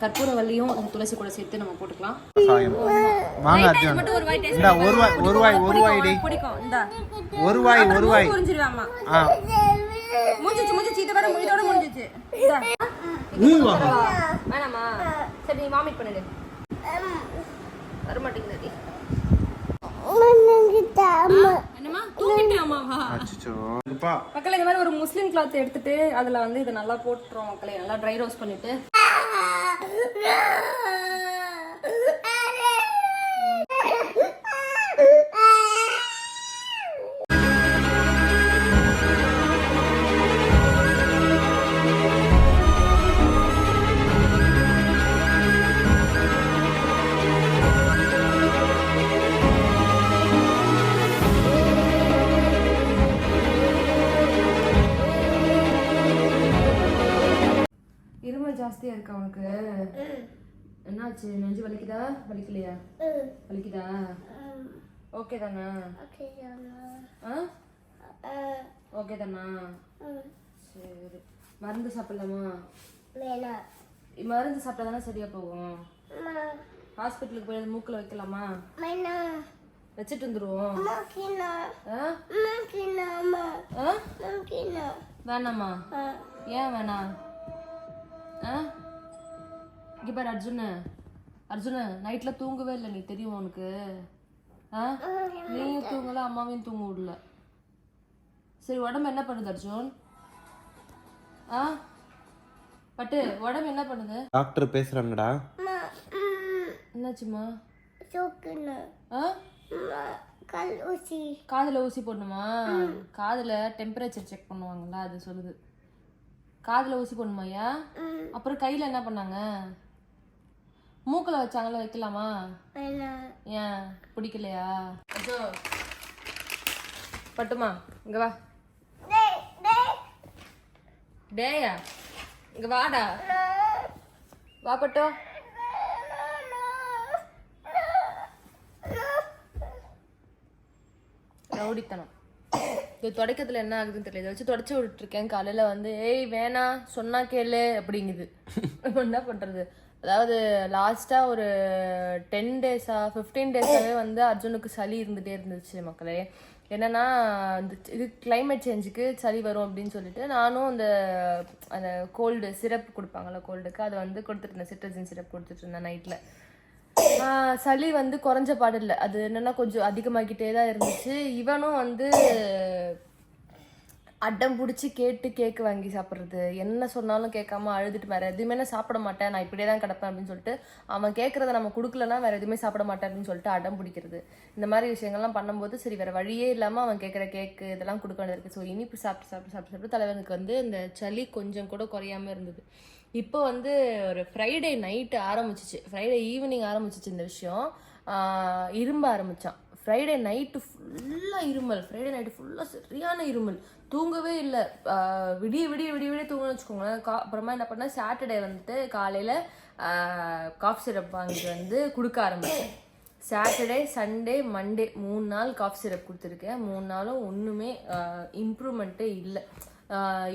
கற்பூரவல்லியும் துளசி கூட சேர்த்து நம்ம போட்டுக்கலாம். வாங்க அர்ஜுன். இந்தா ஒரு வாய் ஒரு வாய் ஒரு வாய் டி ஒரு வாய் ஒரு வாய். புரிஞ்சிருவாமா ஆ. முடிஞ்சிச்சு முடிஞ்சிச்சு இதோட இதோட முடிஞ்சிச்சு இந்தா. நீ வா வேணாமா? சரி நீ வாமிட் பண்ணிடு. வர மாட்டேங்குது என்னம்மா தூங்கிட்டே அம்மாவா அச்சோ அப்பா மக்களே இந்த மாதிரி ஒரு முஸ்லீம் கிளாத் எடுத்துட்டு அதுல வந்து இதை நல்லா போட்டுறோம் மக்களே. நல்லா ட்ரை ரோஸ்ட் பண்ணிட்டு. என்னாச்சு நெஞ்சு வலிக்குதா? வலிக்கலையா? வலிக்குதா? ஓகே தானா? ஓகே தானா? சரி. மருந்து சாப்பிடலாமா? மருந்து சாப்பிட்டா தானே சரியா போகும்? ஹாஸ்பிட்டலுக்கு போய் மூக்கில் வைக்கலாமா? வச்சுட்டு வந்துருவோம்? வேணாமா? ஏன் வேணாம் ஆ? இங்க பாரு அர்ஜுன. அர்ஜுன நைட்ல தூங்கவே இல்லை நீ தெரியும் உனக்கு? ஆ? நீயும் தூங்கல அம்மாவையும் தூங்க விடல. சரி உடம்பு என்ன பண்ணுது அர்ஜுன்? ஆ? பட்டு உடம்பு என்ன பண்ணுது? டாக்டர் பேசுறாங்கடா. என்னாச்சுமா ஆ? கல் ஊசி. காதுல ஊசி போடணுமா? காதுல டெம்பரேச்சர் செக் பண்ணுவாங்கல்ல அது சொல்லுது. காதுல ஊசி போடணுமாயா அப்புறம் கையில என்ன பண்ணாங்க? மூக்குல வச்சாங்களா வைக்கலாமா? ஏன்? பிடிக்கலையா? பட்டுமா இங்க வா. டேய் டேய். டேயா இங்க வாடா. வா பட்டோ. ரவுடித்தனம். இது தொடக்கத்துல என்ன ஆகுதுன்னு தெரியல. இதை வச்சு தொடச்சி விட்டுருக்கேன் காலையில வந்து ஏய் வேணாம். சொன்னா கேளு. அப்படிங்குது. என்ன பண்றது? அதாவது லாஸ்டா ஒரு டென் டேஸா ஃபிஃப்டீன் டேஸாவே வந்து அர்ஜுனுக்கு சளி இருந்துட்டே இருந்துச்சு மக்களே. என்னன்னா இது கிளைமேட் சேஞ்சுக்கு சளி வரும் அப்படின்னு சொல்லிட்டு நானும் அந்த அந்த கோல்டு சிரப் கொடுப்பாங்கல்ல கோல்டுக்கு அதை வந்து கொடுத்துட்டு இருந்தேன். சிட்ரஜின் சிரப் கொடுத்துட்டு இருந்தேன் நைட்டில் சளி வந்து குறைஞ்ச பாடில்ல அது என்னன்னா கொஞ்சம் அதிகமாகிட்டே தான் இருந்துச்சு. இவனும் வந்து அடம் பிடிச்சி கேட்டு கேக்கு வாங்கி சாப்பிட்றது. என்ன சொன்னாலும் கேட்காம அழுதுட்டு வேற எதுவுமே நான் சாப்பிட மாட்டேன். நான் இப்படியே தான் கிடப்பேன் அப்படின்னு சொல்லிட்டு அவன் கேட்கறத நம்ம கொடுக்கலனா வேற எதுவுமே சாப்பிட மாட்டேன் அப்படின்னு சொல்லிட்டு அடம் பிடிக்கிறது. இந்த மாதிரி விஷயங்கள்லாம் பண்ணும்போது சரி வேற வழியே இல்லாமல் அவன் கேட்குற கேக்கு இதெல்லாம் கொடுக்க வேண்டியது ஸோ இனிப்பு சாப்பிட்டு சாப்பிட்டு சாப்பிட்டு சாப்பிட்டு தலைவனுக்கு வந்து இந்த சளி கொஞ்சம் கூட குறையாம இருந்தது. இப்போ வந்து ஒரு ஃப்ரைடே நைட்டு ஆரம்பிச்சிச்சு. ஃப்ரைடே ஈவினிங் ஆரம்பிச்சிச்சு இந்த விஷயம். இரும்ப ஆரம்பிச்சான். ஃப்ரைடே நைட்டு ஃபுல்லாக இருமல். ஃப்ரைடே நைட்டு ஃபுல்லாக சரியான இருமல். தூங்கவே இல்லை. விடிய விடிய விடிய விடிய தூங்கணும்னு வச்சுக்கோங்களேன். கா அப்புறமா என்ன பண்ணேன் சாட்டர்டே வந்துட்டு காலையில் காஃப் சிரப் வாங்கிட்டு வந்து கொடுக்க ஆரம்பிச்சேன். சாட்டர்டே சண்டே மண்டே மூணு நாள் காஃப் சிரப் கொடுத்துருக்கேன். மூணு நாளும் ஒன்றுமே இம்ப்ரூவ்மெண்ட்டே இல்லை.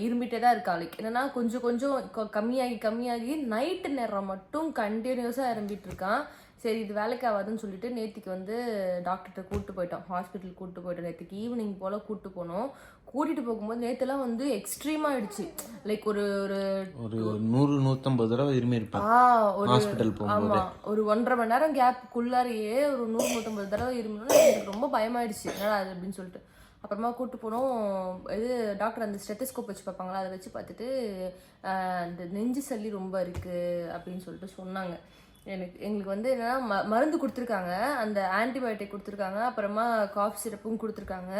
இருமிட்டே தான் இருக்கா லைக் என்னன்னா கொஞ்சம் கொஞ்சம் கம்மியாகி கம்மியாகி நைட்டு நேரம் மட்டும் கண்டினியூஸாக இரும்பிட்டு இருக்கான். சரி இது வேலைக்கு ஆகாதுன்னு சொல்லிட்டு நேத்திக்கு வந்து டாக்டர்கிட்ட கூப்பிட்டு போயிட்டோம். ஹாஸ்பிட்டல் கூப்பிட்டு போயிட்டோம் நேற்றுக்கு ஈவினிங் போல் கூப்பிட்டு போனோம். கூட்டிட்டு போகும்போது நேற்றுலாம் வந்து எக்ஸ்ட்ரீம் ஆயிடுச்சு. லைக் ஒரு ஒரு ஒரு நூறு நூத்தம்பது தடவை இருமி இருப்பேன் ஒரு ஹாஸ்பிட்டல் போகும்போது. ஆமா ஒரு ஒன்றரை மணி நேரம் கேப்புக்குள்ளாரையே ஒரு நூறு நூற்றம்பது தடவை இருமுன்னா எனக்கு ரொம்ப பயமாயிடுச்சு. என்னடா அது அப்படின்னு சொல்லிட்டு. அப்புறமா கூட்டு போனோம். இது டாக்டர் அந்த ஸ்டெத்தஸ்கோப் வச்சு பார்ப்பாங்களா? அதை வச்சு பார்த்துட்டு இந்த நெஞ்சு சளி ரொம்ப இருக்கு அப்படின்னு சொல்லிட்டு சொன்னாங்க. எனக்கு எங்களுக்கு வந்து என்னன்னா ம மருந்து கொடுத்துருக்காங்க. அந்த ஆன்டிபயோட்டிக் கொடுத்துருக்காங்க. அப்புறமா காஃப் சிரப்பும் கொடுத்துருக்காங்க.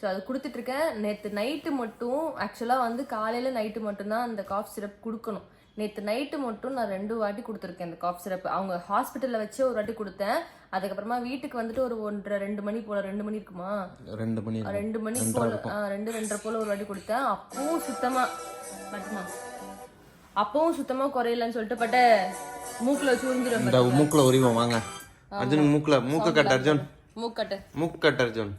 ஸோ அது கொடுத்துட்ருக்கேன். நேற்று நைட்டு மட்டும் ஆக்சுவலாக வந்து காலையில் நைட்டு மட்டும்தான் அந்த காஃப் சிரப் கொடுக்கணும். நேற்று நைட்டு மட்டும் நான் ரெண்டு வாட்டி கொடுத்துருக்கேன் இந்த காஃப் சிரப் அவங்க ஹாஸ்பிட்டலில் வச்சு ஒரு வாட்டி கொடுத்தேன். அதுக்கப்புறமா வீட்டுக்கு வந்துட்டு ஒரு ஒன்றரை ரெண்டு மணி போல ரெண்டு மணி இருக்குமா? ரெண்டு மணி. ரெண்டு மணி போல ரெண்டு ரெண்டரை போல ஒரு வாட்டி கொடுத்தேன். அப்பவும் சுத்தமா. பட்டுமா அப்பவும் சுத்தமா குறையலன்னு சொல்லிட்டு பட்ட மூக்குல சுருந்துடும் இந்த மூக்குல உரிவோம் வாங்க. அர்ஜுன் மூக்குல மூக்க கட்ட அர்ஜுன். மூக்கட்டு மூக்கட்டு அர்ஜுன்.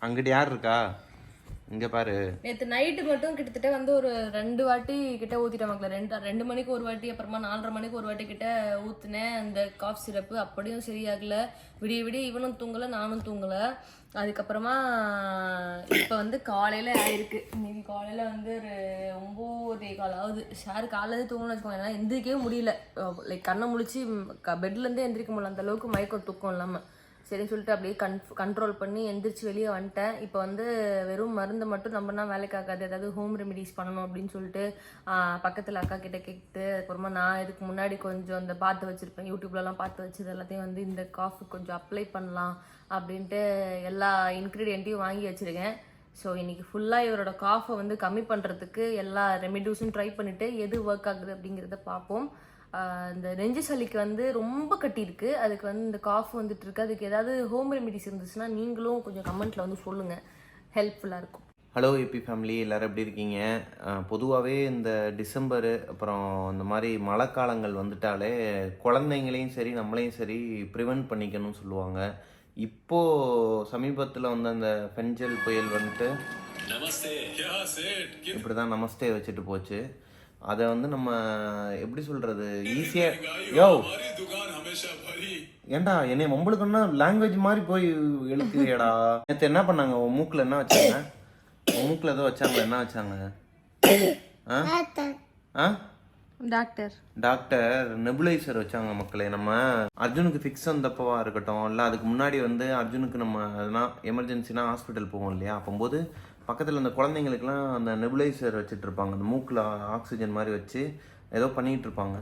அங்கிட்ட யார் இருக்கா? இங்க பாரு. நேத்து நைட்டு மட்டும் கிட்டத்தட்ட வந்து ஒரு ரெண்டு வாட்டி கிட்ட ஊத்திட்டாங்க ரெண்டு ரெண்டு மணிக்கு ஒரு வாட்டி அப்புறமா நாலரை மணிக்கு ஒரு வாட்டி கிட்ட ஊத்துனேன். அந்த காஃப் சிரப்பு அப்படியும் சரியாகல. விடிய விடிய இவனும் தூங்கலை நானும் தூங்கல. அதுக்கப்புறமா இப்போ வந்து காலையில ஆயிருக்கு. இன்னைக்கு காலையில வந்து ஒரு ஒம்போதே கால் ஆகுது. காலையில காலையில் தூங்கணும்னு வச்சுக்கோங்க. ஏன்னா எந்திரிக்கவே முடியல. லைக் கண்ணை முழிச்சு பெட்லேருந்தே எந்திரிக்க முடியல. அந்த அளவுக்கு மயக்கம் தூக்கம் இல்லாமல் சரின்னு சொல்லிட்டு அப்படியே கன் கண்ட்ரோல் பண்ணி எந்திரிச்சு வெளியே வந்துட்டேன். இப்போ வந்து வெறும் மருந்து மட்டும் நம்பினா வேலைக்கு ஆகாது. ஏதாவது ஹோம் ரெமிடிஸ் பண்ணணும் அப்படின்னு சொல்லிட்டு பக்கத்தில் அக்கா கிட்ட கேட்டு அதுக்கப்புறமா நான் இதுக்கு முன்னாடி கொஞ்சம் இந்த பார்த்து வச்சுருப்பேன். யூடியூப்லலாம் பார்த்து வச்சது எல்லாத்தையும் வந்து இந்த காஃபி கொஞ்சம் அப்ளை பண்ணலாம் அப்படின்ட்டு எல்லா இன்க்ரீடியண்ட்டையும் வாங்கி வச்சுருக்கேன். ஸோ இன்றைக்கி ஃபுல்லாக இவரோட காஃபை வந்து கம்மி பண்ணுறதுக்கு எல்லா ரெமிடியூஸும் ட்ரை பண்ணிவிட்டு எது ஒர்க் ஆகுது அப்படிங்கிறத பார்ப்போம். இந்த நெஞ்சு சளிக்கு வந்து ரொம்ப கட்டியிருக்கு. அதுக்கு வந்து இந்த காஃப் வந்துட்டு இருக்கு அதுக்கு ஏதாவது ஹோம் ரெமிடிஸ் இருந்துச்சுன்னா நீங்களும் கொஞ்சம் கமெண்ட்டில் வந்து சொல்லுங்கள் ஹெல்ப்ஃபுல்லாக இருக்கும். ஹலோ எப்பி ஃபேமிலி எல்லோரும் எப்படி இருக்கீங்க? பொதுவாகவே இந்த டிசம்பரு அப்புறம் இந்த மாதிரி மழை காலங்கள் வந்துட்டாலே குழந்தைங்களையும் சரி நம்மளையும் சரி ப்ரிவெண்ட் பண்ணிக்கணும்னு சொல்லுவாங்க. இப்போது சமீபத்தில் வந்த அந்த பெஞ்சல் புயல் வந்துட்டு இப்படி தான் நமஸ்தே வச்சுட்டு போச்சு. அதை வந்து நம்ம எப்படி சொல்றது ஈஸியா யோ ஏண்டா என்னை மம்பளுக்குன்னா லாங்குவேஜ் மாதிரி போய் எழுத்துறியடா நேற்று என்ன பண்ணாங்க? உன் மூக்கில் என்ன வச்சாங்க? உன் மூக்கில் ஏதோ வச்சாங்க என்ன வச்சாங்க? ஆ? ஆ? டாக்டர். டாக்டர் நெபுலைசர் வச்சாங்க மக்களே நம்ம. அர்ஜுனுக்கு ஃபிக்ஸ் வந்தப்பவா இருக்கட்டும் இல்லை அதுக்கு முன்னாடி வந்து அர்ஜுனுக்கு நம்ம அதெல்லாம் எமர்ஜென்சினா ஹாஸ்பிட்டல் போவோம் இல்லையா? அப்போம்போது பக்கத்தில் அந்த குழந்தைங்களுக்குலாம் அந்த நெபுலைசர் வச்சுட்டு இருப்பாங்க அந்த மூக்கில் ஆக்சிஜன் மாதிரி வச்சு ஏதோ பண்ணிட்டு இருப்பாங்க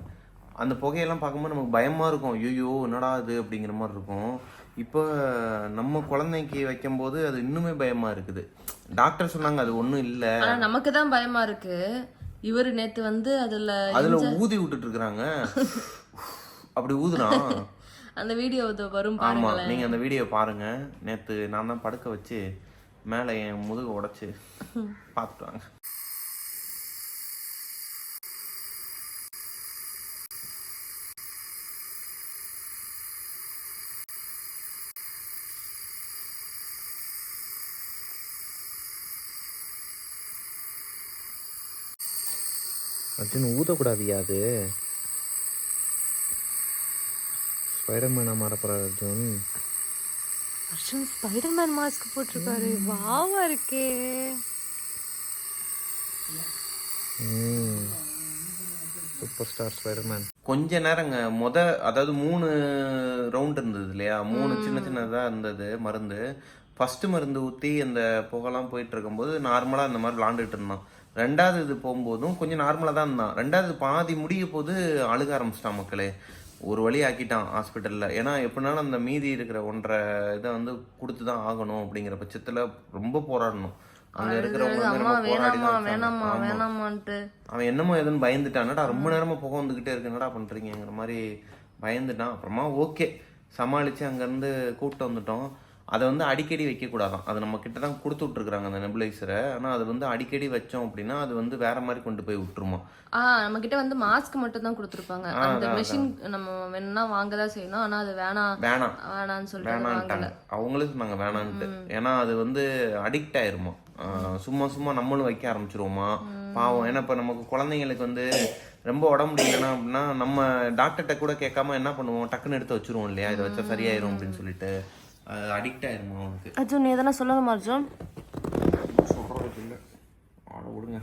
அந்த புகையெல்லாம் பார்க்கும்போது நமக்கு பயமாக இருக்கும். ஐயோ என்னடா இது அப்படிங்கிற மாதிரி இருக்கும். இப்போ நம்ம குழந்தைக்கு வைக்கும்போது அது இன்னுமே பயமாக இருக்குது. டாக்டர் சொன்னாங்க அது ஒன்றும் இல்லை. நமக்கு தான் பயமா இருக்கு. இவர் நேத்து வந்து அதுல அதுல ஊதி விட்டுட்டு இருக்கிறாங்க அப்படி ஊதுறான் அந்த வீடியோ வரும் ஆமா பாருங்களேன். நீங்க அந்த வீடியோ பாருங்க. நேத்து நான் தான் படுக்க வச்சு மேலே என் முதுகு உடைச்சு பார்த்துட்டு வாங்க. அர்ஜுன் ஊதக்கூடாதியா அது? ஸ்பைடர்மேனாக மாறப்போகிறார் அர்ஜுன். அர்ஜுன் ஸ்பைடர்மேன் மாஸ்க் போட்டிருக்காரு. வாவா இருக்கே. சூப்பர் ஸ்டார் ஸ்பைடர்மேன் கொஞ்ச நேரங்க. மொத அதாவது மூணு ரவுண்ட் இருந்தது இல்லையா? மூணு சின்ன சின்னதா இருந்தது மருந்து. ஃபர்ஸ்ட் மருந்து ஊற்றி அந்த புகைலாம் போயிட்டு இருக்கும்போது நார்மலாக இந்த மாதிரி விளாண்டுட்டு இருந்தான். ரெண்டாவது இது போகும்போதும் கொஞ்சம் நார்மலாக தான் இருந்தான். ரெண்டாவது பாதி முடிய போது அழுக ஆரம்பிச்சிட்டான் மக்களே. ஒரு வழி ஆக்கிட்டான் ஹாஸ்பிட்டலில் ஏன்னா எப்படினாலும் அந்த மீதி இருக்கிற ஒன்றரை இதை வந்து கொடுத்து தான் ஆகணும் அப்படிங்கிற பட்சத்தில் ரொம்ப போராடணும். அங்கே இருக்கிறவங்க அவன் என்னமோ எதுன்னு பயந்துட்டான். என்னடா ரொம்ப நேரமா புகை வந்துகிட்டே இருக்கு. என்னடா பண்றீங்கிற மாதிரி பயந்துட்டான். அப்புறமா ஓகே சமாளிச்சு அங்கேருந்து கூப்பிட்டு வந்துட்டோம். அதை வந்து அடிக்கடி வைக்கக்கூடாதான். அது நம்ம கிட்ட தான் கொடுத்து விட்ருக்குறாங்க அந்த நெபுலைசரை ஆனால் அது வந்து அடிக்கடி வச்சோம் அப்படின்னா அது வந்து வேற மாதிரி கொண்டு போய் விட்டுருமா? ஆ நம்ம கிட்ட வந்து மாஸ்க் மட்டும் தான் கொடுத்துருப்பாங்க அந்த மெஷின் நம்ம வேணும்னா வாங்க தான் செய்யணும். ஆனா அது வேணாம் வேணாம். வேணாம்னு அதை வேணான்ட்டாங்க. அவங்களும் சொன்னாங்க வேணான்ட்டு. ஏன்னா அது வந்து அடிக்ட் ஆயிருமா? சும்மா சும்மா நம்மளும் வைக்க ஆரம்பிச்சிருவோமா? பாவம். ஏன்னா இப்போ நமக்கு குழந்தைங்களுக்கு வந்து ரொம்ப உடம்பு முடியலன்னா அப்படின்னா நம்ம டாக்டர்கிட்ட கூட கேட்காம என்ன பண்ணுவோம்? டக்குன்னு எடுத்து வச்சிருவோம் இல்லையா? இதை வச்சா சரியாயிரும் அப்படின்னு சொல்லிட்டு. அடிக்ட் ஆயிருமா அவனுக்கு? அர்ஜுன் எதனா சொல்லணுமா அர்ஜுன்? சொல்றதுக்கு இல்லை ஆள விடுங்க.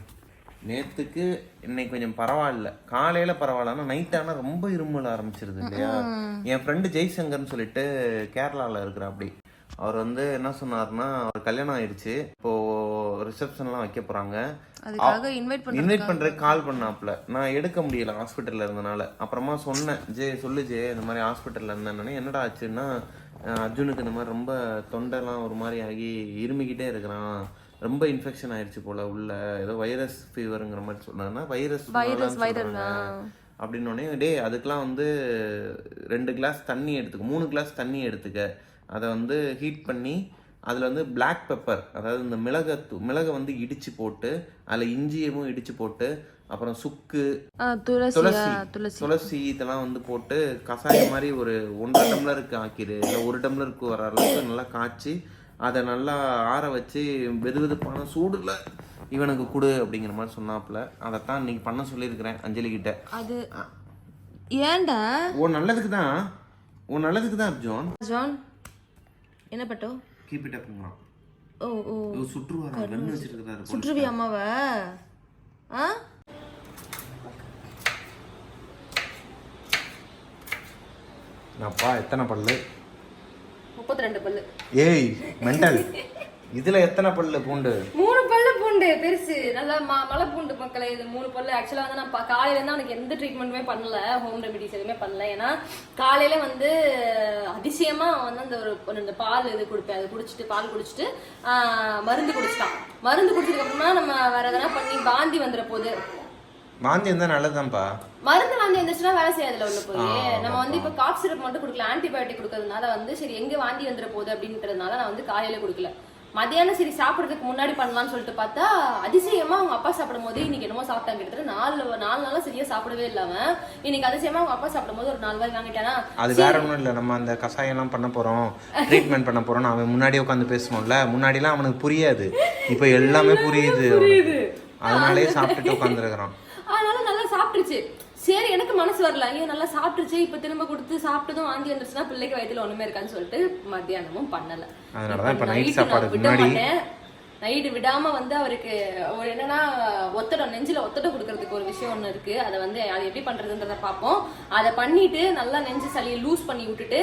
நேத்துக்கு இன்னைக்கு கொஞ்சம் பரவாயில்ல. காலையில பரவாயில்ல ஆனா நைட் ஆனா ரொம்ப இருமல் ஆரம்பிச்சிருது இல்லையா? என் ஃப்ரெண்டு ஜெய்சங்கர்னு சொல்லிட்டு கேரளால இருக்கிற அப்படி அவர் வந்து என்ன சொன்னாருன்னா அவர் கல்யாணம் ஆயிடுச்சு. இப்போ ரிசப்ஷன்லாம் வைக்க போறாங்க. அதுக்காக இன்வைட் பண்றதுக்கு கால் பண்ணாப்ல. நான் எடுக்க முடியல ஹாஸ்பிட்டல்ல இருந்தனால. அப்புறமா சொன்னேன் ஜே சொல்லு ஜே இந்த மாதிரி ஹாஸ்பிட்டல்ல இருந்தேன்னு. என்னடா ஆச்சுன்னா அர்ஜுனுக்கு இந்த மாதிரி ரொம்ப தொண்டைலாம் ஒரு மாதிரி ஆகி இருமிக்கிட்டே இருக்கிறான். ரொம்ப இன்ஃபெக்ஷன் ஆயிடுச்சு போல உள்ள. ஏதோ வைரஸ் ஃபீவருங்கிற மாதிரி சொன்னாங்கன்னா வைரஸ் வைரஸ் வைரல் அப்படின்னோடனே டேய் அதுக்கெலாம் வந்து ரெண்டு கிளாஸ் தண்ணி எடுத்துக்க. மூணு கிளாஸ் தண்ணி எடுத்துக்க. அதை வந்து ஹீட் பண்ணி அதில் வந்து பிளாக் பெப்பர் அதாவது இந்த மிளகை தூ- மிளகை வந்து இடிச்சு போட்டு அதில் இஞ்சியவும் இடிச்சு போட்டு அப்புறம் சுக்கு துளசி துளசி இதெல்லாம் வந்து போட்டு கஷாயம் மாதிரி ஒரு ஒன்றரை டம்ளருக்கு ஆக்கிடு. இல்லை ஒரு டம்ளருக்கு வர அளவுக்கு நல்லா காய்ச்சி அதை நல்லா ஆற வச்சு வெது வெதுப்பான சூடுல இவனுக்கு கொடு அப்படிங்கிற மாதிரி சொன்னாப்புல. அதைத்தான் இன்னைக்கு பண்ண சொல்லியிருக்கிறேன் அஞ்சலி கிட்ட. அது ஏன்டா? உன் நல்லதுக்கு தான் உன் நல்லதுக்கு தான் அர்ஜுன் ஜான் என்ன பட்டோ? கீப் இட் அப்ங்களாம் ஓ ஓ. சுற்றுவாரா? கண்ணு வச்சிருக்கிறாரு போல. சுற்றுவி அம்மாவை? ஆ? அப்பா எத்தனை பல்லு? முப்பத்தி ரெண்டு பல்லு. ஏய் மெண்டல். இதுல எத்தனை பல்லு பூண்டு? மூணு பல்லு பூண்டு பெருசு. நல்லா மலை பூண்டு மக்களே இது மூணு பல்லு. ஆக்சுவலா வந்து நான் காலையில இருந்து அவனுக்கு எந்த ட்ரீட்மெண்ட்டுமே பண்ணல. ஹோம் ரெமிடிஸ் எதுவுமே பண்ணல. ஏன்னா காலையில வந்து அதிசயமா வந்து அந்த ஒரு இந்த பால் இது கொடுப்பேன். அது குடிச்சிட்டு பால் குடிச்சிட்டு மருந்து குடிச்சிட்டான். மருந்து குடிச்சதுக்கு அப்புறமா நம்ம வேற எதனா பண்ணி வாந்தி வந்துட போகுது வாந்தி இருந்தா நல்லதுதான்ப்பா. மருந்து வாந்தி வந்துச்சுன்னா வேலை செய்யாதுல உள்ள போய். நம்ம வந்து இப்ப காப் சிரப் மட்டும் கொடுக்கல ஆன்டிபயோட்டிக் கொடுக்கறதுனால வந்து சரி எங்க வாந்தி வந்துட போகுது அப்படின்றதுனால நான் வந்து காலையில கொடுக்கல. மதியானம் சரி சாப்பிடுறதுக்கு முன்னாடி பண்ணலாம்னு சொல்லிட்டு பார்த்தா அதிசயமா அவங்க அப்பா சாப்பிடும் போது இன்னைக்கு என்னமோ சாப்பிட்டாங்க. கிட்டத்தட்ட நாலு நாலு நாளா சரியா சாப்பிடவே இல்லாம இன்னைக்கு அதிசயமா அவங்க அப்பா சாப்பிடும் போது ஒரு நாலு வாய் வாங்கிட்டானா. அது வேற ஒன்றும் இல்லை. நம்ம அந்த கஷாயம்லாம் பண்ண போறோம். ட்ரீட்மெண்ட் பண்ண போறோம் அவன் முன்னாடி உட்காந்து பேசணும்ல முன்னாடிலாம் அவனுக்கு புரியாது. இப்போ எல்லாமே புரியுது அவனுக்கு. அதனாலேயே சாப்பிட்டுட்டு உட்காந்துருக்கிறான் அதனால நல்லா சாப்பிட்டுருச்சு. சரி எனக்கு மனசு வரல. ஐயோ நல்லா சாப்பிட்டுருச்சு. இப்ப திரும்ப கொடுத்து சாப்பிட்டதும் வாந்தி வந்துருச்சுன்னா பிள்ளைக்கு வயித்துல ஒண்ணுமே இருக்கான்னு சொல்லிட்டு மத்தியானமும் பண்ணல. நைட்டு விடாம வந்து அவருக்கு ஒரு என்னன்னா ஒத்தடம் நெஞ்சில ஒத்தடம் கொடுக்கறதுக்கு ஒரு விஷயம் ஒண்ணு இருக்கு. அதை வந்து அது எப்படி பண்றதுன்றத பார்ப்போம். அதை பண்ணிட்டு நல்லா நெஞ்சு சளியை லூஸ் பண்ணி விட்டுட்டு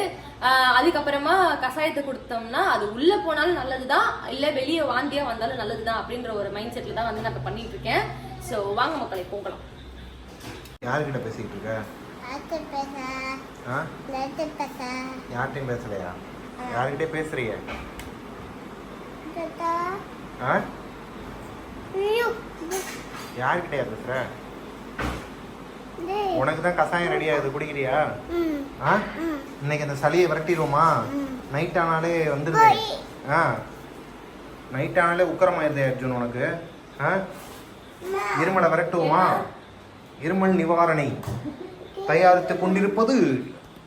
அதுக்கப்புறமா கஷாயத்தை கொடுத்தோம்னா அது உள்ள போனாலும் நல்லதுதான். இல்ல வெளியே வாந்தியா வந்தாலும் நல்லதுதான் அப்படின்ற ஒரு மைண்ட் செட்ல தான் வந்து நான் இப்ப பண்ணிட்டு இருக்கேன். சோ வாங்க மக்களை போகலாம். யார்கிட்ட பேசிக்கிட்டு இருக்க? அது பேச? ஆ? நேற்று பேச? யார்கிட்டயும் பேசலையா? யார்கிட்டே பேசுறிய? தாத்தா ஆ? ஐயோ. யார்கிட்டயா பேசுற? உனக்கு தான் கஷாயம் ரெடி ஆகுது குடிக்கிறியா? ம். ஆ? இன்னைக்கு அந்த சளியை விரட்டிடுவோமா? நைட் ஆனாலே வந்துடுது ஆ. நைட் ஆனாலே உக்கரமாயிருதே அர்ஜுன் உனக்கு. ஆ? இருமலை விரட்டுவோமா? இருமல் நிவாரணை தயாரித்து கொண்டிருப்பது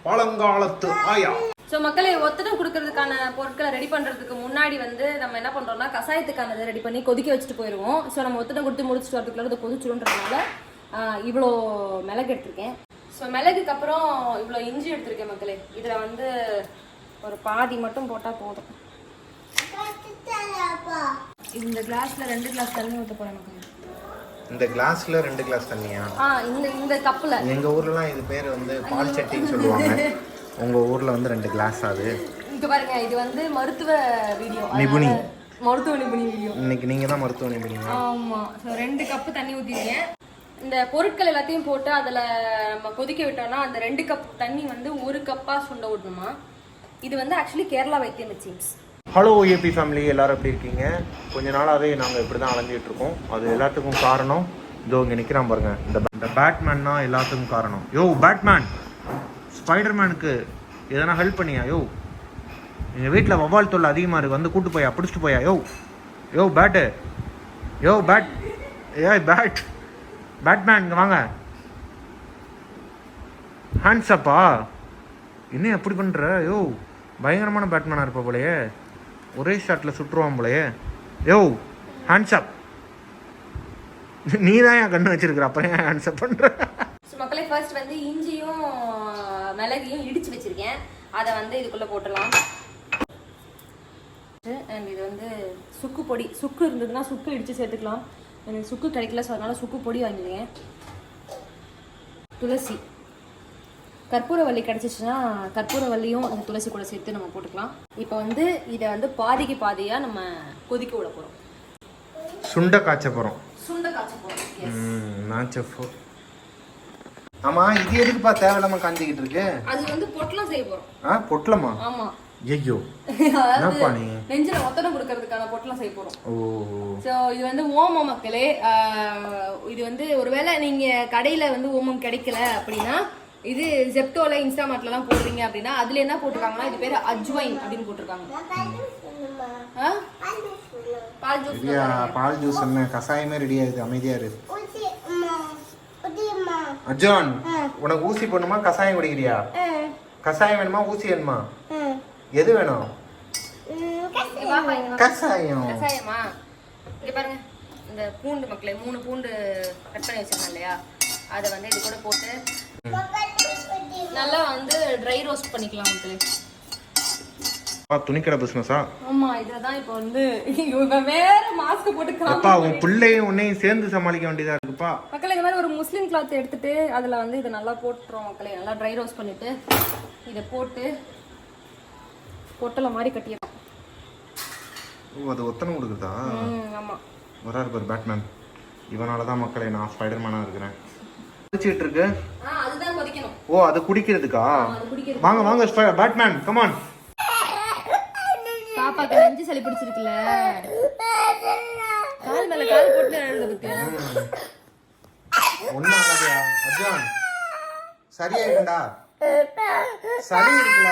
பழங்காலத்து ஆயா. ஸோ மக்களை ஒத்தடம் கொடுக்கறதுக்கான பொருட்களை ரெடி பண்றதுக்கு முன்னாடி வந்து நம்ம என்ன பண்றோம்னா கசாயத்துக்கானதை ரெடி பண்ணி கொதிக்க வச்சுட்டு போயிடுவோம் ஸோ நம்ம ஒத்தடம் கொடுத்து முடிச்சுட்டு வரதுக்குள்ள அது கொதிச்சிருன்றதுனால இவ்வளோ மிளகு எடுத்திருக்கேன். ஸோ மிளகுக்கு அப்புறம் இவ்வளோ இஞ்சி எடுத்திருக்கேன் மக்களே. இதில் வந்து ஒரு பாதி மட்டும் போட்டால் போதும். இந்த கிளாஸ்ல ரெண்டு கிளாஸ் தண்ணி ஊற்ற போறேன் மக்களே. இந்த கிளாஸ்ல ரெண்டு கிளாஸ் தண்ணியா? ஆ இந்த இந்த கப்பில். எங்க ஊர்லலாம் இது பேர் வந்து பால் சட்டின்னு சொல்லுவாங்க. உங்க ஊர்ல வந்து ரெண்டு கிளாஸ் அது. இங்க பாருங்க இது வந்து மருத்துவ வீடியோ. நிபுணி. மருத்துவ நிபுணி வீடியோ. இன்னைக்கு நீங்க தான் மருத்துவ நிபுணீங்க ஆமா. ஸோ ரெண்டு கப்பு தண்ணி ஊற்றிருக்கேன் இந்த பொருட்கள் எல்லாத்தையும் போட்டு அதில் நம்ம கொதிக்க விட்டோம்னா அந்த ரெண்டு கப் தண்ணி வந்து ஒரு கப்பாக சுண்ட விடணுமா? இது வந்து ஆக்சுவலி கேரளா வைத்தியம் மிச்சிங்ஸ் ஹலோ ஏபி ஃபேமிலி எல்லாரும் எப்படி இருக்கீங்க? கொஞ்ச நாளாகவே நாங்கள் இப்படி தான் அலைஞ்சிட்டு இருக்கோம். அது எல்லாத்துக்கும் காரணம் இதோ இங்கே நிற்கிறான் பாருங்க. இந்த இந்த பேட்மேன் தான் எல்லாத்துக்கும் காரணம். யோ பேட்மேன் ஸ்பைடர்மேனுக்கு எதனா ஹெல்ப் பண்ணியா? யோ எங்கள் வீட்டில் வவ்வால் தொல்லை அதிகமாக இருக்குது வந்து கூட்டு போயா? பிடிச்சிட்டு போயா? Yo yo bat yo bat ஏய் பேட் பேட்மேன் இங்கே வாங்க. ஹேண்ட்ஸ் அப்பா என்ன எப்படி பண்ணுற யோ பயங்கரமான பேட்மேனாக இருப்ப போலயே. ஒரே ஷாட்டில் சுற்றுவான் போலயே. யோ ஹேண்ட்ஸ் அப் நீ தான் என் கண்ணு வச்சிருக்கிற அப்புறம் ஏன் ஹேண்ட்ஸ் அப் பண்ணுற மக்களே ஃபர்ஸ்ட் வந்து இஞ்சியும் மிளகையும் இடிச்சு வச்சிருக்கேன். அதை வந்து இதுக்குள்ளே போட்டுடலாம். அண்ட் இது வந்து சுக்கு பொடி. சுக்கு இருந்ததுன்னா சுக்கு இடித்து சேர்த்துக்கலாம். எனக்கு சுக்கு கிடைக்கல ஸோ அதனால சுக்கு பொடி வாங்கிடுங்க துளசி. கற்பூரவள்ளி கிடச்சிச்சுன்னா கற்பூரவள்ளியும் அந்த துளசி கூட சேர்த்து நம்ம போட்டுக்கலாம். இப்போ வந்து இதை வந்து பாதிக்கு பாதியாக நம்ம கொதிக்க விட போகிறோம் சுண்டை காய்ச்ச போகிறோம் சுண்டை காய்ச்ச போகிறோம் நான் செஃப் இது எதுக்குப்பா தேவையில்லாம காஞ்சிக்கிட்டு இருக்கு? அது வந்து பொட்டலம் செய்ய போகிறோம் ஆ பொட்டலமா? ஆமாம் ஐயோ என்னப்பா நீ? நெஞ்சில ஒத்தடம் கொடுக்கறதுக்கான பொட்டலம் செய்ய போறோம். ஓ இது வந்து ஓமம் மக்களே இது வந்து ஒருவேளை நீங்க கடையில வந்து ஓமம் கிடைக்கல அப்படின்னா இது ஜெப்டோல இன்ஸ்டாமார்ட்லலாம் போடுறீங்க அப்படின்னா அதுல என்ன போட்டிருக்காங்கன்னா இது பேரு அஜ்வைன் அப்படின்னு போட்டிருக்காங்க. ஆ? பால் ஜூஸ் இல்லையா பால் ஜூஸ் என்ன? கஷாயமே ரெடி ஆகுது அமைதியா இரு. ஊசி அம்மா ஊசி அம்மா அர்ஜுன் உனக்கு ஊசி பண்ணுமா கஷாயம் குடிக்கிறியா? கஷாயம் வேணுமா? ஊசி வேணுமா? எது வேணும். கசாயம். கசாயமா. இங்க பாருங்க. இந்த பூண்டு மக்களே மூணு பூண்டு கட் பண்ணி வச்சிருந்தேன் இல்லையா? அதை வந்து இது கூட போட்டு நல்லா வந்து ட்ரை ரோஸ்ட் பண்ணிக்கலாம் மக்களே துணிக்கடை பிசினஸா ஆமா இதுலதான் இப்போ வந்து வேற மாஸ்க் போட்டு அப்பா உன் பிள்ளையும் உன்னையும் சேர்ந்து சமாளிக்க வேண்டியதா இருக்குப்பா? மக்களே இந்த மாதிரி ஒரு முஸ்லீம் கிளாத் எடுத்துட்டு அதுல வந்து இதை நல்லா போட்டுறோம் மக்களே. நல்லா ட்ரை ரோஸ்ட் பண்ணிட்டு இதை போட்டு பொட்டலை மாதிரி கட்டிடுறோம் ஓ அது ஒத்தனை கொடுக்குதா ஆமா. வராரு பாரு பேட்மேன் இவனால தான் மக்களை நான் ஸ்பைடர்மேனா இருக்கிறேன். குடிச்சிட்டு இருக்கு ஓ அது குடிக்கிறதுக்கா? அது குடிக்கிறது வாங்க வாங்க பேட்மேன் கமான் பாப்பாக்கு நெஞ்சு சளி பிடிச்சிருக்குல்ல. கால் மேல கால் போட்டு ஒன்னும் ஆகாதியா அர்ஜுன் சரியாயிடும்டா சளி இருக்குல்ல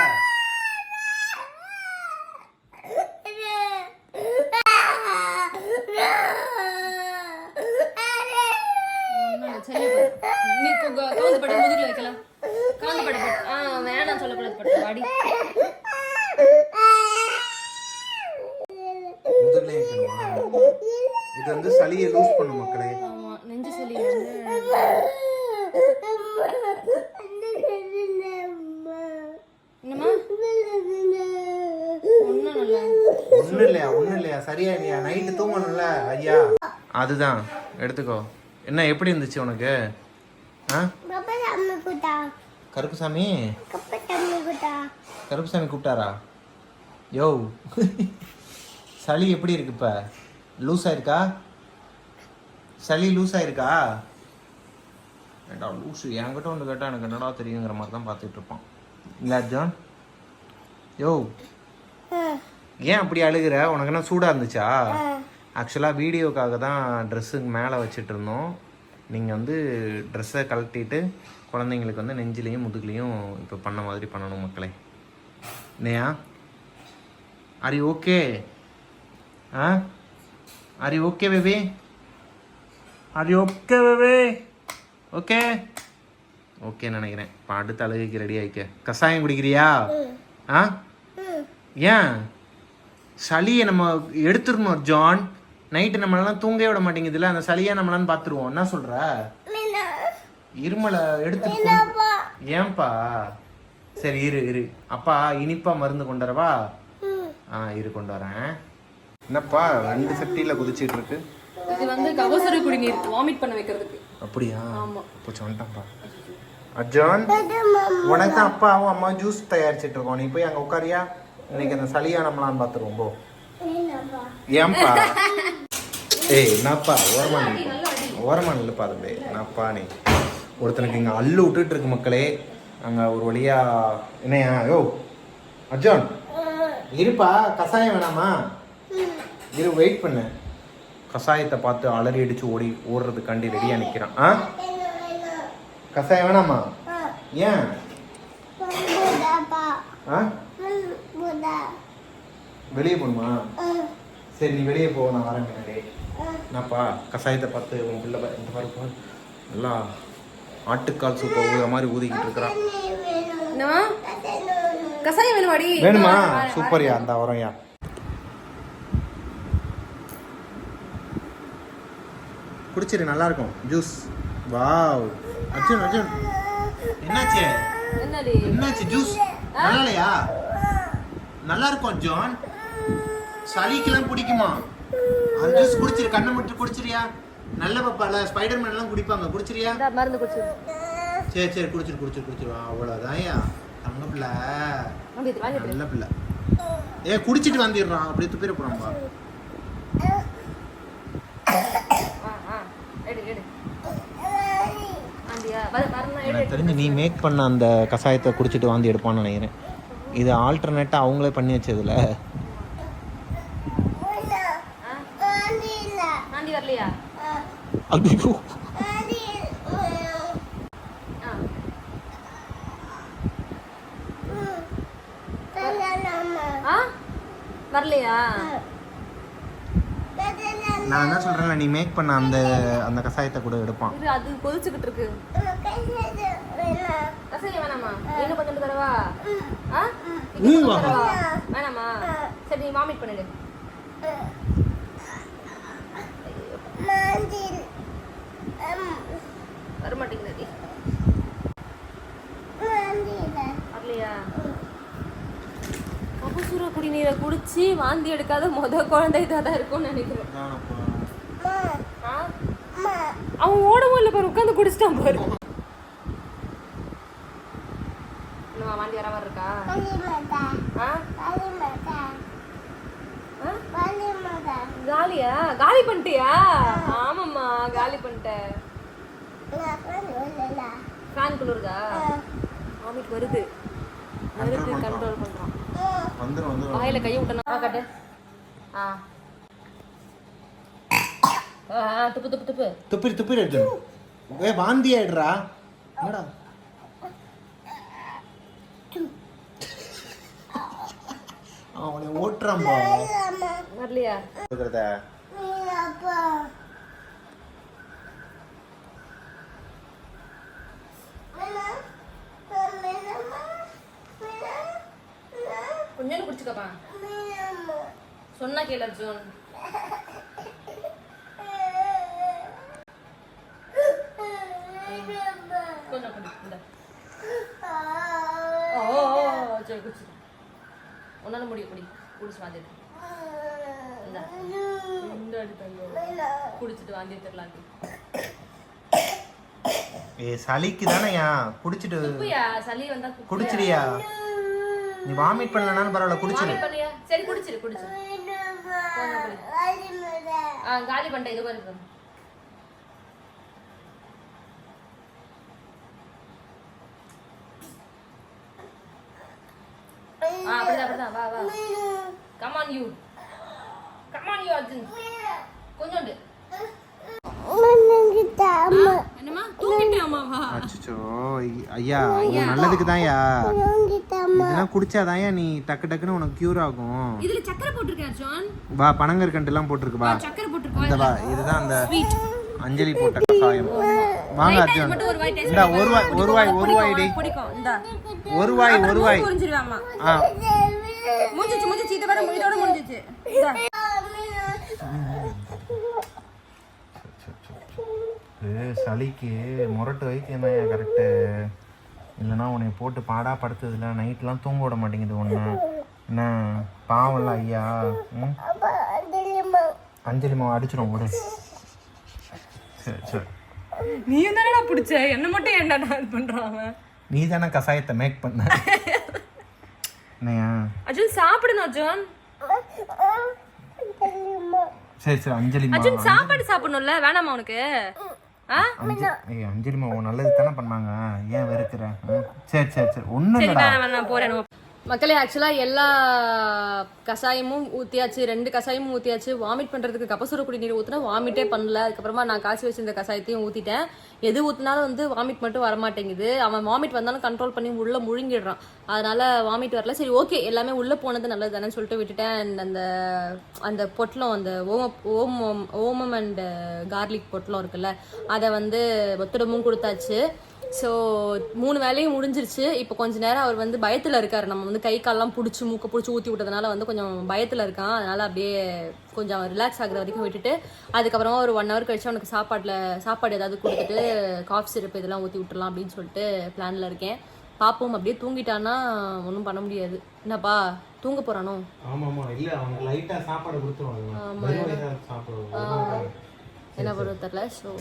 சரி நீ கு- கு- காந்து பட்டு முதுகுல வைக்கலாம் காந்து பட்டு பட்டு ஆ வேணாம் சொல்லக்கூடாது பட்டு வாடி முதல்ல வைக்கணுமா இது வந்து சளியை லூஸ் பண்ணும் மக்களே ஆமா நெஞ்சு சளி வந்து என்னம்மா ஒன்றும் இல்லை ஒண்ணும் இல்லையா ஒண்ணும் இல்லையா சரியா இல்லையா நைட்டு தூங்கணும்ல ஐயா அதுதான். எடுத்துக்கோ. என்ன எப்படி இருந்துச்சு உனக்கு? ஆ. கருப்புசாமி. கருப்புசாமி கூப்பிட்டாரா? யோ. சளி எப்படி இருக்கு இப்ப? லூஸ் ஆயிருக்கா சளி லூஸ் ஆயிருக்கா ஏண்டா லூஸ்? என்கிட்ட ஒன்று கேட்டால் எனக்கு என்னடா தெரியுங்கிற மாதிரி தான் பார்த்துட்டு இருப்பான். இல்லை ஜான் யோ. ஏன் அப்படி அழுகுற? உனக்கு என்ன சூடாக இருந்துச்சா? ஆக்சுவலாக வீடியோக்காக தான் ட்ரெஸ்ஸுக்கு மேலே வச்சுட்டு இருந்தோம் நீங்கள் வந்து ட்ரெஸ்ஸை கழட்டிட்டு குழந்தைங்களுக்கு வந்து நெஞ்சிலையும் முதுகுலையும் இப்போ பண்ண மாதிரி பண்ணணும் மக்களே. இல்லையா? You okay ah? You okay baby you okay baby okay okay நினைக்கிறேன். இப்போ அடுத்த அழுகைக்கு ரெடி ஆயிக்க. கஷாயம் குடிக்கிறியா? ஆ? ஏன்? சளியை நம்ம எடுத்துடணும் ஜான். நைட்டு நம்மளெல்லாம் தூங்கவே விட மாட்டேங்குதுல்ல? அந்த சளியை நம்மளாம் பார்த்துருவோம். என்ன சொல்ற? இருமலை எடுத்துட்டு கொண்டு- ஏன்பா? சரி இரு இரு. அப்பா இனிப்பா மருந்து கொண்டு வரவா? ஆ இரு கொண்டு வரேன். என்னப்பா ரெண்டு சட்டியில குதிச்சிட்டு இருக்கு இது வந்து கபசுர குடிநீர் வாமிட் பண்ண வைக்கிறதுக்கு. அப்படியா? ஆமா. போச்சு வந்துட்டான்ப்பா. அஜான் உனக்கு அப்பாவும் அம்மா ஜூஸ் தயாரிச்சிட்டு இருக்கோம் நீ போய் அங்க உட்காரியா? இன்னைக்கு அந்த சளியா நம்மளாம் பார்த்துருவோம். போ. ஏன்பா? ஏய் என்னப்பா? ஓரமா ஓரமா நில்லுப்பா தம்பி என்னப்பா நீ? ஒருத்தனுக்கு இங்க அள்ளு விட்டுட்டு இருக்கு மக்களே. அங்க ஒரு வழியா என்னையா? யோ அர்ஜுன். இருப்பா. கசாயம் வேணாமா? இரு வெயிட் பண்ணு. கசாயத்தை பார்த்து அலறி அடிச்சு ஓடி ஓடுறதுக்காண்டி ரெடியா நிக்கிறான். ஆ? கசாயம் வேணாமா. ஏன். ஆ. வெளியே போகணுமா சரி நீ வெளியே போ நான் வரேன் பின்னாடி. என்னப்பா கசாயத்தை பார்த்து உன் பிள்ளை பா- இந்த பாரு பாரு. நல்லா ஆட்டுக்கால் சூப்பை ஊதுற மாதிரி ஊதிக்கிட்டு இருக்கிறான் கசாயம் வேணுமாடி வேணுமா. சூப்பர்யா அந்த வரோம்யா குடிச்சிரு நல்லா இருக்கும் ஜூஸ். வாவ். அர்ஜுன் அர்ஜுன். என்னாச்சு? என்னடி? என்னாச்சு ஜூஸ்? நல்லா இல்லையா நல்லா இருக்கும் அர்ஜுன்? சளிக்கெல்லாம் பிடிக்குமா? அந்த ஜூஸ் குடிச்சிரு கண்ணை மட்டும் குடிச்சிரியா? நல்ல பாப்பால ஸ்பைடர் மேன் எல்லாம் குடிப்பாங்க குடிச்சிரியா? இந்தா, மருந்து குடிச்சு சரி சரி குடிச்சிரு குடிச்சிரு குடிச்சிரு. அவ்வளோதான்யா தங்க பிள்ளை. அப்படி நல்ல பிள்ளை. ஏ குடிச்சிட்டு வந்துடுறான். அப்படியே துப்பிட போறான்பா ஆ ஆ. எடு எடு. ஆண்டியா வர வரணும் எடு எனக்கு தெரிஞ்சு நீ மேக் பண்ண அந்த கஷாயத்தை குடிச்சிட்டு வாந்தி எடுப்பான்னு நினைக்கிறேன். இது ஆல்டர்னேட்டாக அவங்களே பண்ணி வச்சதுல ஆண்டி வரலையா ஐயோ வரலையா? நான் என்ன சொல்றேன்ல நீ மேக் பண்ண அந்த அந்த கஷாயத்தை கூட எடுப்பான். அது கொதிச்சுக்கிட்டு இருக்கு. கசாயம் வேணாமா? இன்னும் கொஞ்சம் தரவா ஆ? இன்னும் கொஞ்சம் தரவா வேணாமா? சரி நீ வாமிட் பண்ணிடு. வரமாட்டேங்குது. வரலையா? கபசுர குடிநீரை குடிச்சு வாந்தி எடுக்காத முத குழந்தை இதாக தான் இருக்கும்னு நினைக்கிறேன். அவன் ஓடவும் இல்லை பாரு உட்காந்து குடிச்சிட்டான் பாரு. என்னவா வாந்தி வர மாதிரி இருக்கா காலியா? காலி பண்ணிட்டியா? ஆமாம்மா காலி பண்ணிட்டேன். ஃபேன் குளிருதா? வாமிட் வருது. வருது கண்ட்ரோல் பண்றான் வந்துடும் வந்துடும் வாயில கையை விட்டணும் ஆ கட்டு. ஆ. துப்பு துப்பு துப்பு. துப்பிரி துப்பிரி எடுத்து ஏ வாந்தி ஆயிடுறா. என்னடா? அவனை ஓட்டுறான் பா அம்மா வரலையா கொஞ்சம் குடிச்சுக்கப்பா. சொன்ன சொன்னா ஜூன் கொஞ்சம் சரி குடிச்சு. உன்னால முடியும் குடி. குடிச்சு வாந்தி இந்த. அடி குடிச்சிட்டு வாந்தி எடுத்துடலாம் ஏ சளிக்கு தானேயா? குடிச்சிட்டு சளி வந்தா. குடிச்சிடியா நீ வாமிட் பண்ணலனாலும் பரவாயில்ல பண்ணியா? சரி குடிச்சிரு குடிச்சிரு. காலி பண்ணிட்டேன் இது பாரு பாரு. ஆ அப்படிதான் அப்படிதான். வா வா. Come on you come on you Arjun கொஞ்சோண்டு என்னம்மா தூங்கிட்டாமாவா அச்சோ ஐயா உன் நல்லதுக்கு தான்யா இதெல்லாம் குடிச்சாதான்யா நீ டக்கு டக்குன்னு உனக்கு கியூர் ஆகும். இதுல சக்கரை போட்டிருக்கேன் அர்ஜுன் வா பனங்கற்கண்டு எல்லாம் போட்டிருக்கு வா. சக்கரை இந்த போட்டிருக்கோம் வா இதுதான் அந்த அஞ்சலி போட்ட கஷாயம் வாங்க அர்ஜுன். இந்தா ஒரு வாய் ஒரு வாய் ஒரு வாய் டி இந்த. ஒரு வாய் ஒரு வாய் ஆ. முடிஞ்சிச்சு முடிஞ்சிச்சு. இதை விட இதோட முடிஞ்சிச்சு. இந்தா. சளிக்கு முரட்டு வைத்தியம் தான் கரெக்டு இல்லைன்னா உன்னை போட்டு பாடா படுத்ததில்ல நைட்லாம் தூங்க விட மாட்டேங்குது ஒன்று என்ன பாவம்ல ஐயா? அஞ்சலி மாவு அடிச்சிடும் விடு. சரி சரி. நீயும் தானடா பிடிச்ச? என்ன மட்டும் நான் இது பண்றான் அவன்? நீ தானே கஷாயத்தை மேக் பண்ண. என்னையா? அர்ஜுன் சாப்பிடணும் அர்ஜுன் சரி சரி அஞ்சலி அர்ஜுன் சாப்பாடு சாப்பிடணும்ல? வேணாமா உனக்கு? ஆ அஞ்சலி ஏய் அஞ்சலி மாவு நல்லது தானே பண்ணாங்க. ஏன் வெறுக்கிற? ஆ? சரி சரி சரி. ஒன்றும் போறேன் மக்களே ஆக்சுவலாக எல்லா கஷாயமும் ஊற்றியாச்சு ரெண்டு கஷாயமும் ஊற்றியாச்சு வாமிட் பண்ணுறதுக்கு கபசுர குடிநீர் ஊற்றினா வாமிட்டே பண்ணல. அதுக்கப்புறமா நான் காசு வச்சிருந்த கஷாயத்தையும் ஊற்றிட்டேன் எது ஊற்றினாலும் வந்து வாமிட் மட்டும் வரமாட்டேங்குது. அவன் வாமிட் வந்தாலும் கண்ட்ரோல் பண்ணி உள்ளே முழுங்கிடுறான். அதனால வாமிட் வரல. சரி ஓகே எல்லாமே உள்ளே போனது நல்லது தானே சொல்லிட்டு விட்டுட்டேன். அந்த அந்த பொட்டலம் அந்த ஓம ஓமம் ஓமம் அண்ட் கார்லிக் பொட்டலம் இருக்குல்ல அதை வந்து ஒத்துடமும் கொடுத்தாச்சு. ஸோ மூணு வேலையும் முடிஞ்சிருச்சு. இப்போ கொஞ்ச நேரம் அவர் வந்து பயத்தில் இருக்கார். நம்ம வந்து கை கால்லாம் பிடிச்சி மூக்க பிடிச்சி ஊற்றி விட்டதுனால வந்து கொஞ்சம் பயத்தில் இருக்கான். அதனால அப்படியே கொஞ்சம் ரிலாக்ஸ் ஆகுற வரைக்கும் விட்டுட்டு அதுக்கப்புறமா ஒரு ஒன் ஹவர் கழிச்சு அவனுக்கு சாப்பாட்டில் சாப்பாடு ஏதாவது கொடுத்துட்டு காஃப் சிரப் இதெல்லாம் ஊற்றி விட்டுறலாம் அப்படின்னு சொல்லிட்டு பிளானில் இருக்கேன். பார்ப்போம் அப்படியே தூங்கிட்டான்னா ஒன்றும் பண்ண முடியாது. என்னப்பா தூங்க போகிறானோ ஆமாமா இல்ல அவனுக்கு லைட்டா சாப்பாடு கொடுத்துருவாங்க. என்ன பண்ணுறது தெரில ஸோ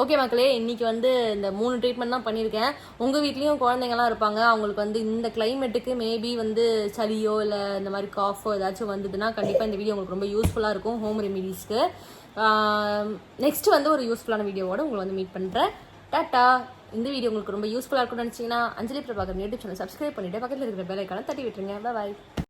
ஓகே மக்களே இன்னைக்கு வந்து இந்த மூணு ட்ரீட்மெண்ட் தான் பண்ணியிருக்கேன். உங்கள் வீட்லேயும் குழந்தைங்கலாம் இருப்பாங்க. அவங்களுக்கு வந்து இந்த கிளைமேட்டுக்கு மேபி வந்து சளியோ இல்லை இந்த மாதிரி காஃபோ ஏதாச்சும் வந்ததுன்னா கண்டிப்பாக இந்த வீடியோ உங்களுக்கு ரொம்ப யூஸ்ஃபுல்லாக இருக்கும் ஹோம் ரெமிடிஸ்க்கு நெக்ஸ்ட் வந்து ஒரு யூஸ்ஃபுல்லான வீடியோவோட உங்களை வந்து மீட் பண்ணுறேன் டாட்டா. இந்த வீடியோ உங்களுக்கு ரொம்ப யூஸ்ஃபுல்லாக இருக்கும்னு நினச்சிங்கன்னா Anjali Prabhakar YouTube channel subscribe பண்ணிவிட்டு பக்கத்தில் இருக்கிற பெல் ஐக்கான தட்டி விட்டுருங்க. பாய்